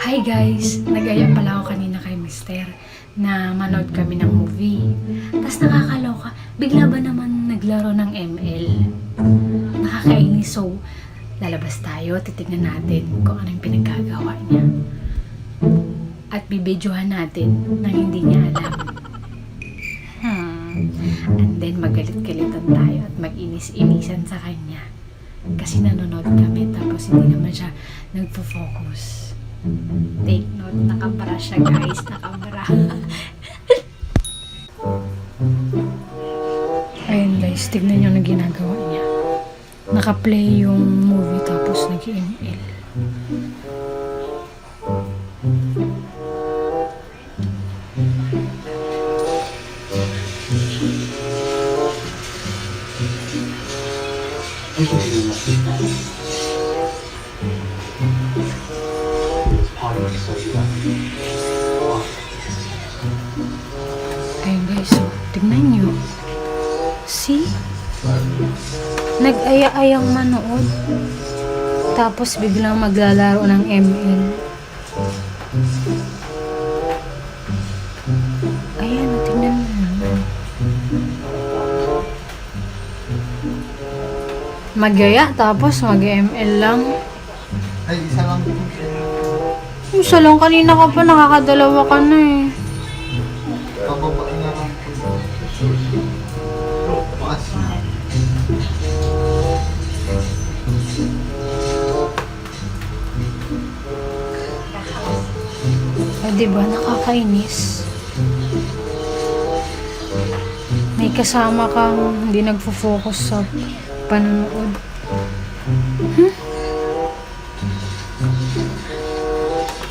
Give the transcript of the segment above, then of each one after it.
Hi guys! Nagaya pala ako kanina kay Mister na manood kami ng movie. Tapos nakakaloka, bigla ba naman naglaro ng ML? Nakakainis. So, lalabas tayo, titignan natin kung anong pinagkagawa niya. At bibidyohan natin nang hindi niya alam. Hmm. And then magalit-galitan tayo at mag-inis-inisan sa kanya. Kasi nanonood kami tapos hindi naman siya nagfo-focus. Take note, nakabara siya guys, nakabara. Ayun guys, tignan nyo na ginagawa niya. Naka-play yung movie tapos nag-ML. Ayun tignan nyo. See? Nag-aya-ayang manood. Tapos biglang maglalaro ng ML. Ayan, tignan mo naman. Magyaya, tapos mag-ML lang. Ay, isa lang po siya. Isa lang kanina ka pa, nakakadalawa ka na eh. Pababa Paas na. Eh, di ba? Nakakainis. May kasama kang hindi nagfo-focus sa panonood. Hmm?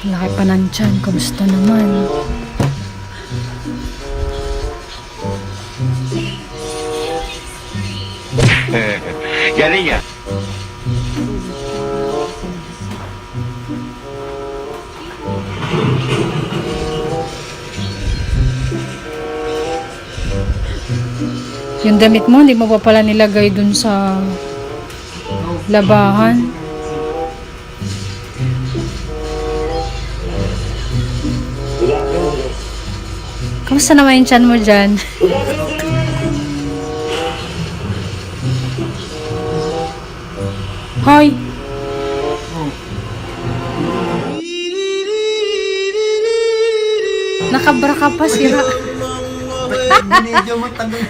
Laki pa ng tiyan. Kamusta naman? Galing yan. Yung damit mo, hindi mo pa pala nilagay dun sa labahan. Kamusta naman yung tiyan mo dyan? Hoy! Nakabra ka pa, sira. Medyo matagal?